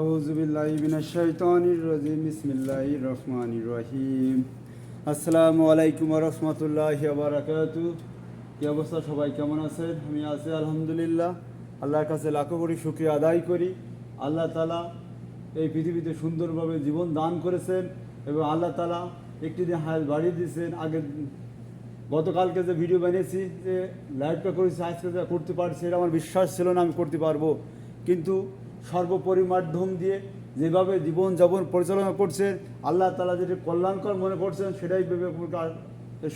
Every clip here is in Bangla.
আউযু বিল্লাহি মিনাশ শাইতানির রাজিম, বিসমিল্লাহির রহমানির রহিম। আসসালামু আলাইকুম রাহমাতুল্লাহি বারাকাতু কি অবস্থা সবাই, কেমন আছেন? আমি আছি আলহামদুলিল্লাহ। আল্লাহর কাছে লাখো কোটি শুকরিয়া আদায় করি। আল্লাহ তাআলা এই পৃথিবীতে সুন্দরভাবে জীবন দান করেছেন এবং আল্লাহ তালা একটি দিন হায়াত বাড়িয়ে দিয়েছেন। আগে গতকালকে যে ভিডিও বানিয়েছি, যে লাইভটা করেছি, আজকে যা করতে পারছি, এটা আমার বিশ্বাস ছিল না আমি করতে পারব। কিন্তু সর্বোপরি মাধ্যম দিয়ে যেভাবে জীবন যাপন পরিচালনা করছেন, আল্লাহ তালা যেটা কল্যাণকর মনে করছেন, সেটাই ভেবে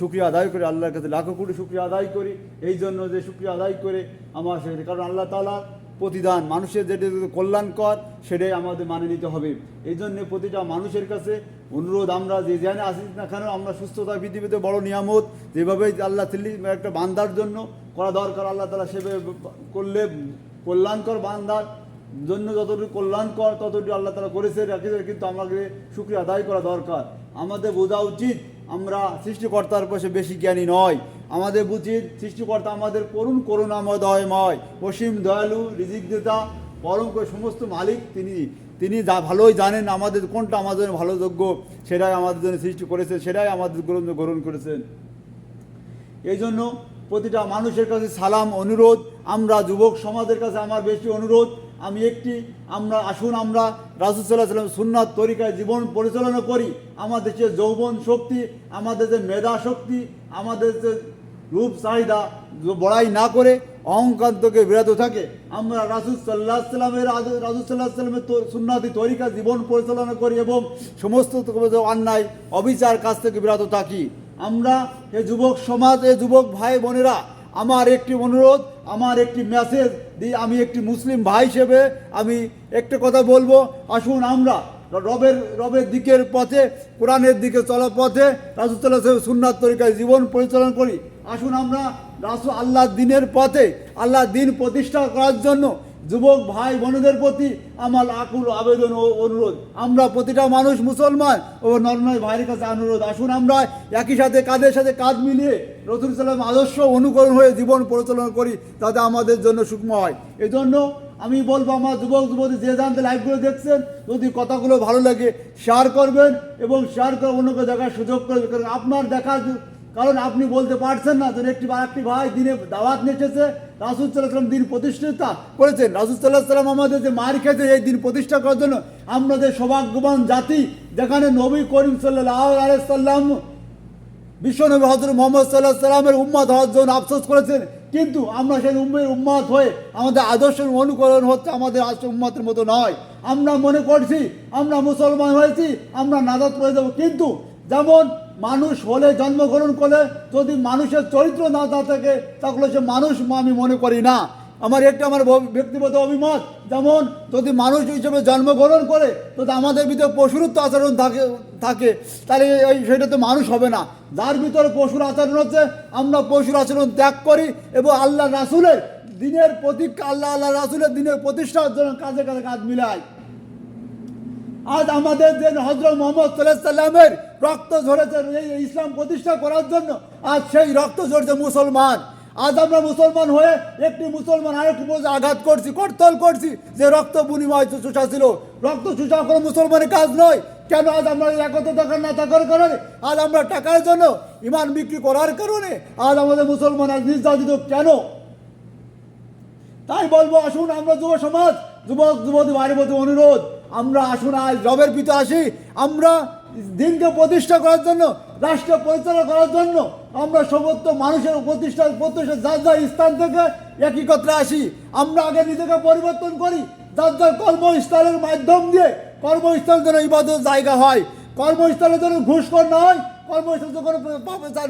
শুক্রিয়া আদায় করে, আল্লাহর কাছে লাখো কোটি শুক্রিয়া আদায় করি। এই জন্য যে শুক্রিয়া আদায় করে আমার সেটা কারণ আল্লাহ তালা প্রতিদান মানুষের যেটা কল্যাণকর, সেটাই আমাদের মানে নিতে হবে। এই জন্যে প্রতিটা মানুষের কাছে অনুরোধ, আমরা যে জানে আসি না কেন, আমরা সুস্থতা, পৃথিবীতে বড় নিয়ামত যেভাবে আল্লাহ তিল্লি একটা বান্দার জন্য করা দরকার, আল্লাহ তালা সেভাবে করলে কল্যাণকর বান্দার জন্য যতটুকু কল্যাণকর ততটুকু আল্লাহ তালা করেছে রেখেছে কিন্তু আমাকে শুক্রিয়া আদায় করা দরকার। আমাদের বোঝা উচিত, আমরা সৃষ্টিকর্তার পাশে বেশি জ্ঞানী নয় আমাদের উচিত সৃষ্টিকর্তা আমাদের করুণ করুণামদয়ময় অসীম দয়ালু, রিজিক দেতা, পরম করে সমস্ত মালিক তিনি। তিনি যা ভালোই জানেন, আমাদের কোনটা আমাদের জন্য ভালো যোগ্য, সেটাই আমাদের জন্য সৃষ্টি করেছেন, সেটাই আমাদের গ্রহণ গ্রহণ করেছেন। এই জন্য প্রতিটা মানুষের কাছে সালাম, অনুরোধ। আমরা যুবক সমাজের কাছে আমার বেশি অনুরোধ। আমি একটি, আমরা, আসুন আমরা রাসুসাল্লাহ সাল্লাম সুন্নাত তরিকায় জীবন পরিচালনা করি। আমাদের যে যৌবন শক্তি, আমাদের যে মেধা শক্তি, আমাদের যে রূপ, চাহিদা বড়াই না করে অহংকার থেকে বিরত থাকে। আমরা রাসুল সাল্লাহ সাল্লামের রাসুল সাল্লাহ সাল্লামের সুন্নাতি তরিকা জীবন পরিচালনা করি এবং সমস্ত অন্যায়, অবিচার কাছ থেকে বিরত থাকি। আমরা এ যুবক সমাজ, এ যুবক ভাই বোনেরা আমার একটি অনুরোধ, আমার একটি মেসেজ দিয়ে আমি একটি মুসলিম ভাই হিসেবে আমি একটা কথা বলব। আসুন আমরা রবের রবের দিকের পথে, কোরআনের দিকে চলার পথে রাসুল্লাহ সুন্নার তরিকায় জীবন পরিচালনা করি। আসুন আমরা রাসু আল্লাহ দিনের পথে আল্লাহ দিন প্রতিষ্ঠা করার জন্য যুবক ভাই বোনদের প্রতি আমার আকুল আবেদন ও অনুরোধ। আমরা প্রতিটা মানুষ মুসলমান ও নর্মাল ভাইয়ের কাছে অনুরোধ। আসুন আমরা একই সাথে কাঁধের সাথে কাঁধ মিলিয়ে রসুল সাল্লাম আদর্শ অনুকরণ হয়ে জীবন পরিচালনা করি, তাতে আমাদের জন্য সুক্ষ্ম হয়। এজন্য আমি বলব আমার যুবক যুবতী যে জানতে লাইভগুলো দেখছেন, যদি কথাগুলো ভালো লাগে শেয়ার করবেন এবং শেয়ার করে অন্যকে দেখার সুযোগ করবেন কারণ আপনার দেখার কারণ আপনি বলতে পারছেন না যে একটি একটি ভাই দিনে দাওয়াত নিয়ে এসেছে রাসুল সাল্লাম দিন প্রতিষ্ঠাতা করেছেন। রাসুল সাল্লাহ সাল্লাম আমাদের যে মার খেয়েছে, এই দিন প্রতিষ্ঠা করার জন্য আমরা যে সৌভাগ্যবান জাতি, যেখানে নবী করিম সাল্লাহ বিশ্বনবী হজরত মোহাম্মদ সাল্লাহ সাল্লামের উম্মাদ হওয়ার জন্য আফসোস করেছেন। কিন্তু আমরা সেই উম্মের উম্মাদ হয়ে, আমাদের আদর্শের অনুকরণ হচ্ছে আমাদের আদর্শ উম্মাতের মতো নয়। আমরা মনে করছি, আমরা মুসলমান হয়েছি, আমরা নাজাদ করে দেবো কিন্তু যেমন মানুষ হলে জন্মগ্রহণ করলে যদি মানুষের চরিত্র না তা থাকে, তাহলে সে মানুষ আমি মনে করি না। আমার একটা আমার ব্যক্তিগত অভিমত, যেমন যদি মানুষ হিসেবে জন্মগ্রহণ করে যদি আমাদের ভিতরে পশুরত্ব আচরণ থাকে থাকে। তাহলে এই, সেটা তো মানুষ হবে না। যার ভিতরে পশুর আচরণ হচ্ছে, আমরা পশুর আচরণ ত্যাগ করি এবং আল্লাহ রাসুলের দিনের প্রতীক আল্লাহ আল্লাহ রাসুলের দিনের প্রতিষ্ঠার জন্য কাজে কাজে কাজ মিলাই। আজ আমাদের যে হজরত মোহাম্মদ সাল্লামের রক্ত ঝরেছে, এই ইসলাম প্রতিষ্ঠা করার জন্য আজ সেই রক্ত ঝরছে মুসলমান। আজ আমরা মুসলমান হয়ে একটি মুসলমান আরেকটি মধ্যে আঘাত করছি, করতল করছি যে রক্ত বিনিময় চুষা ছিল। রক্ত চুষা কোনো মুসলমানের কাজ নয়। কেন আজ আমরা একতা থাকার না থাকার কারণে? আজ আমরা টাকার জন্য ইমান বিক্রি করার কারণে আজ আমাদের মুসলমান আজ নির্যাতিত। কেন? তাই বলব, আসুন আমরা যুব সমাজ, যুবক, যুবতী ভাই অনুরোধ আমরা আসুন, আজ রবের পিতা আসি। আমরা দিনকে প্রতিষ্ঠা করার জন্য, রাষ্ট্র পরিচালনা করার জন্য আমরা সমস্ত মানুষের প্রতিষ্ঠা প্রতিষ্ঠা যার যার স্থান থেকে একত্রে আসি। আমরা আগে নিজেকে পরিবর্তন করি, যার যার কর্মস্থলের মাধ্যম দিয়ে কর্মস্থল যেন ইবাদত জায়গা হয়। কর্মস্থলে যেন ঘুষখোর না হয় কর্মস্থল যেন কোনো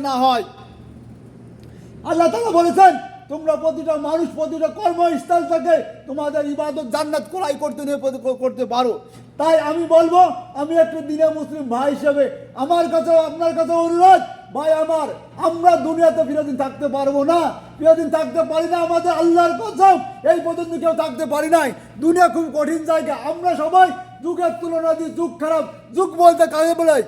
না হয়। আল্লাহ তালা বলেছেন তোমরা প্রতিটা মানুষ, প্রতিটা কর্মস্থল থেকে তোমাদের ইবাদত জান্নাত করাই করতে নিয়ে করতে পারো। তাই আমি বলব, আমি একটু দিনে মুসলিম ভাই হিসেবে, আমার কাছে আপনার কাছে অনুরোধ, ভাই আমার, আমরা দুনিয়াতে ফিরোদিন থাকতে পারব না। ফিরোদিন থাকতে পারি না, আমাদের আল্লাহর কসম, এই পর্যন্ত কেউ থাকতে পারি নাই। দুনিয়া খুব কঠিন জায়গা। আমরা সবাই যুগের তুলনা দিই যুগ খারাপ, যুগ বলতে কাজে বলে?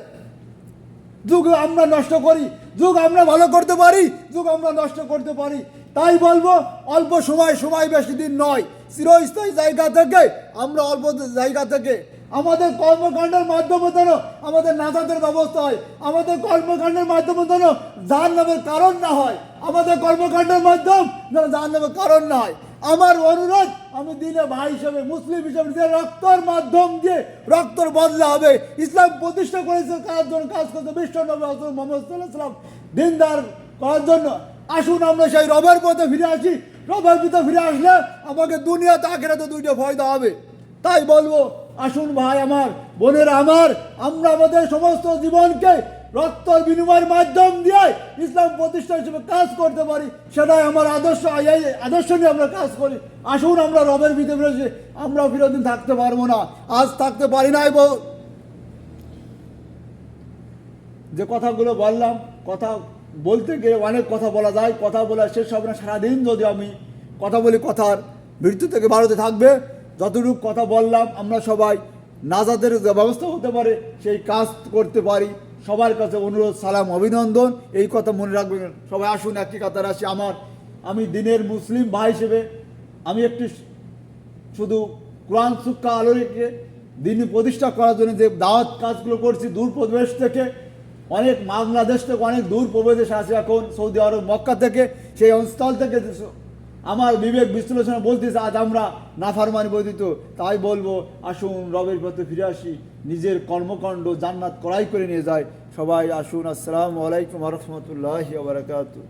যুগ আমরা নষ্ট করি, যুগ আমরা ভালো করতে পারি, যুগ আমরা নষ্ট করতে পারি। তাই বলব, অল্প সময় সময় বেশি দিন নয়। চিরস্থায়ী জায়গা থেকে আমরা অল্প জায়গা থেকে আমাদের কর্মকাণ্ডের মাধ্যমে যেন আমাদের নাজাদের ব্যবস্থা হয়, আমাদের কর্মকাণ্ডের মাধ্যমে যেন যার নামের কারণ না হয়, আমাদের কর্মকাণ্ডের মাধ্যম যেন যার নামের কারণ না হয়। আমার অনুরোধ, আমি দিনে ভাই হিসেবে, মুসলিম হিসেবে যে রক্তর মাধ্যম দিয়ে রক্তর বদলা হবে, ইসলাম প্রতিষ্ঠা করেছে কার জন্য? কাজ করতে বিশ্ব নবী মোহাম্মদ সাল্লাহ দিনদার করার জন্য। আসুন আমরা সেই রবের পথে ফিরে আসি। রবের পথে ফিরে আসলে আমাকে দুনিয়াতে আখেরাতে দুইটা ফায়দা হবে। তাই বলব, আসুন ভাই আমার, বোনের আমার, আমরা আমাদের সমস্ত জীবনকে রক্ত বিনিময়ের মাধ্যম দিয়ে ইসলাম প্রতিষ্ঠা হিসেবে কাজ করতে পারি। সেটাই আমার আদর্শ আদর্শ নিয়ে আমরা কাজ করি। আসুন আমরা রবের ভিতরে ফিরেছি আমরা বিরোধী থাকতে পারব না, আজ থাকতে পারি নাই যে কথাগুলো বললাম, কথা বলতে গিয়ে অনেক কথা বলা যায়, কথা বলা শেষ হবে না। সারাদিন যদি আমি কথা বলি কথার, মৃত্যু থেকে ভারতে থাকবে। যতটুকু কথা বললাম, আমরা সবাই নাজাদের ব্যবস্থা হতে পারে, সেই কাজ করতে পারি। সবার কাছে অনুরোধ, সালাম, অভিনন্দন। এই কথা মনে রাখবেন। সবাই আসুন, একই কথা আসি আমার। আমি দিনের মুসলিম ভাই হিসেবে, আমি একটি শুধু কোরআন শিক্ষা আলো দিন প্রতিষ্ঠা করার জন্য যে দাওয়াত কাজগুলো করছি দূর প্রদেশ থেকে অনেক বাংলাদেশ থেকে অনেক দূর প্রদেশ আছে এখন সৌদি আরব, মক্কা থেকে, সেই অঞ্চল থেকে আমার বিবেক বিশ্লেষণে বলতেছে আজ আমরা নাফারমানি বর্ধিত তাই বলব, আসুন রবের পথে ফিরে আসি, নিজের কর্মকাণ্ড জান্নাত করাই করে নিয়ে যায় সবাই আসুন, আসসালামু আলাইকুম রহমতুল্লাহ বারকাতু